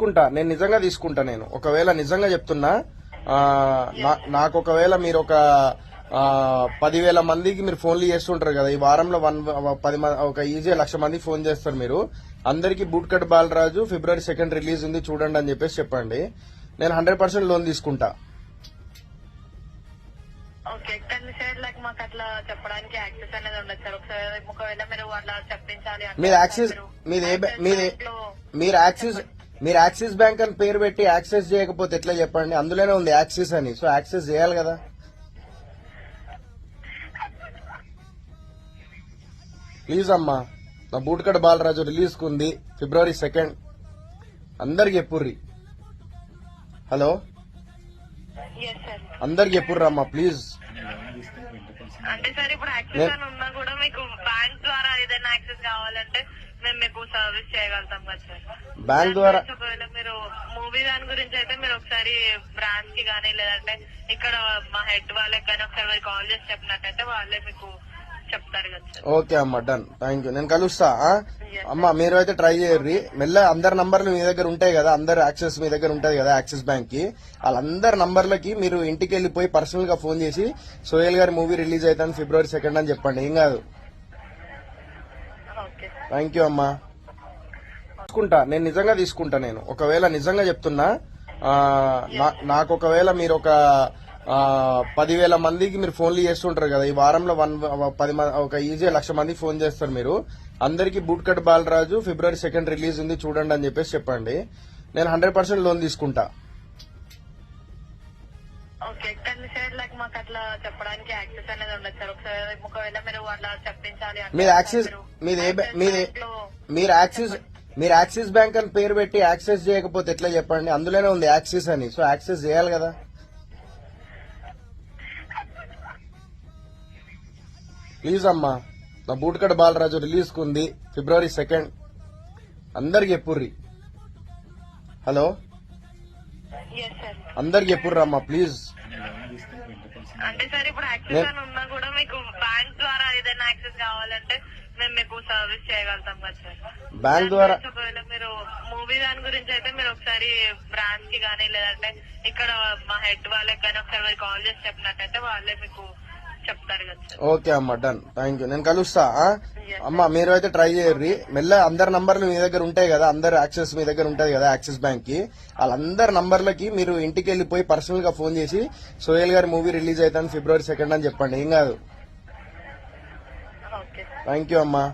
తీసుకుంటా నేను నిజంగా తీసుకుంటా నేను. ఒకవేళ నిజంగా చెప్తున్నా నాకు ఒకవేళ మీరు ఒక పదివేల మందికి మీరు ఫోన్లు చేస్తుంటారు కదా ఈ వారంలో వన్ పది ఒక ఈజీ లక్ష మంది ఫోన్ చేస్తారు మీరు అందరికి bootcut Balaraju February second release ఉంది చూడండి అని చెప్పేసి చెప్పండి. నేను హండ్రెడ్ పర్సెంట్ లోన్ తీసుకుంటా. ఓకే కానీ సార్ లైక్ మాకు అట్లా చెప్పడానికి యాక్సెస్ అనేది ఉండదు సార్. ఒకసారి ఒకవేళ మీరు చెప్పించాలి యాక్సిస్ మీది మీరు యాక్సిస్ మీరు యాక్సిస్ బ్యాంక్ అని పేరు పెట్టి యాక్సెస్ చేయకపోతే ఎట్లా చెప్పండి? అందులోనే ఉంది యాక్సిస్ అని. సో యాక్సెస్ చేయాలి కదా. ప్లీజ్ అమ్మా నా బూట్కడ్ బాలరాజు రిలీజ్ కుంది ఫిబ్రవరి సెకండ్. అందరికి చెప్పుర్రి. హలో? అందరికి చెప్పుర్రి అమ్మా ప్లీజ్. అంటే సార్ ఇప్పుడు యాక్సెస్ అని ఉన్నా కూడా మీకు బ్యాంక్ ద్వారా ఏదైనా యాక్సెస్ కావాలంటే మేము మీకు సర్వీస్ చేయగలుగుతాం కదా సార్. బ్యాంక్ ద్వారా ఒకవేళ మీరు మూవీ దాని గురించి అయితే మీరు ఒకసారి బ్రాంచ్కి కానీ లేదంటే ఇక్కడ మా హెడ్ వాళ్ళకి కానీ ఒకసారి కాల్ చేసి చెప్పినట్టయితే వాళ్ళే మీకు చెప్తారు కదా సార్. ఓకే అమ్మా డన్. థ్యాంక్ యూ నేను కలుస్తా ఆ? అమ్మా మీరు అయితే ట్రై చేయర్రి. మెల్ల అందరి నంబర్లు మీ దగ్గర ఉంటాయి కదా అందరు యాక్సెస్ మీ దగ్గర ఉంటది కదా యాక్సిస్ బ్యాంక్కి. వాళ్ళందరి నంబర్లకి మీరు ఇంటికి వెళ్ళిపోయి పర్సనల్గా ఫోన్ చేసి సోహెల్ గారి మూవీ రిలీజ్ అవుతాను ఫిబ్రవరి సెకండ్ అని చెప్పండి. ఏం కాదు. థ్యాంక్ యూ అమ్మా. తీసుకుంటా నేను నిజంగా తీసుకుంటా నేను. ఒకవేళ నిజంగా చెప్తున్నా నా- నాకు ఒకవేళ మీరు ఒక పదివేల మందికి మీరు ఫోన్లు చేస్తుంటారు కదా ఈ వారంలో వన్ పది ఒక ఈజీ లక్ష మంది ఫోన్ చేస్తారు మీరు. అందరికీ bootcut Balaraju February second release ఉంది చూడండి అని చెప్పేసి చెప్పండి. నేను హండ్రెడ్ పర్సెంట్ లోన్ తీసుకుంటా. ఓకే కానీ సార్ లైక్ మాకు అట్లా చెప్పడానికి యాక్సెస్ అనేది ఉండదు సార్. ఒకసారి ఒకవేళ మీరు అట్లా చెప్పించాలి మీరు యాక్సిస్ మీరు మీది ఏ బ్యా- మీది మీరు యాక్సిస్ మీరు యాక్సిస్ బ్యాంక్ అని పేరు పెట్టి యాక్సెస్ చేయకపోతే ఎట్లా చెప్పండి? అందులోనే ఉంది యాక్సిస్ అని. సో యాక్సెస్ చేయాలి కదా. ప్లీజ్ అమ్మా నా బూట్కడ్ బాలరాజు రిలీజ్ కుంది ఫిబ్రవరి సెకండ్ అందరికి చెప్పుర్రి హలో? ఎస్ సార్ అందరికి చెప్పుర్రి అమ్మా ప్లీజ్. అంటే సార్ ఇప్పుడు యాక్సెస్ అని ఉన్నా కూడా మీకు బ్యాంక్ ద్వారా ఏదైనా యాక్సెస్ కావాలంటే మేము మీకు సర్వీస్ చేయగలుగుతాం కదా సార్. బ్యాంక్ ద్వారా ఒకవేళ మీరు మూవీ దాని గురించి అయితే మీరు ఒకసారి బ్రాంచ్కి కానీ లేదంటే ఇక్కడ మా హెడ్ వాళ్ళకి కానీ ఒకసారి మీరు కాల్ చేసి చెప్పినట్టయితే వాళ్ళే మీకు ఓకే అమ్మా డన్. థ్యాంక్ యూ నేను కలుస్తా? అమ్మా మీరు అయితే ట్రై చేయర్రి. మెల్ల అందరి నంబర్లు మీ దగ్గర ఉంటాయి కదా అందరు యాక్సెస్ మీ దగ్గర ఉంటది కదా యాక్సిస్ బ్యాంక్కి వాళ్ళందరి నంబర్లకి మీరు ఇంటికి వెళ్ళిపోయి పర్సనల్గా ఫోన్ చేసి సోహెల్ గారి మూవీ రిలీజ్ అవుతాను ఫిబ్రవరి సెకండ్ అని చెప్పండి. ఏం కాదు. థ్యాంక్ యూ అమ్మా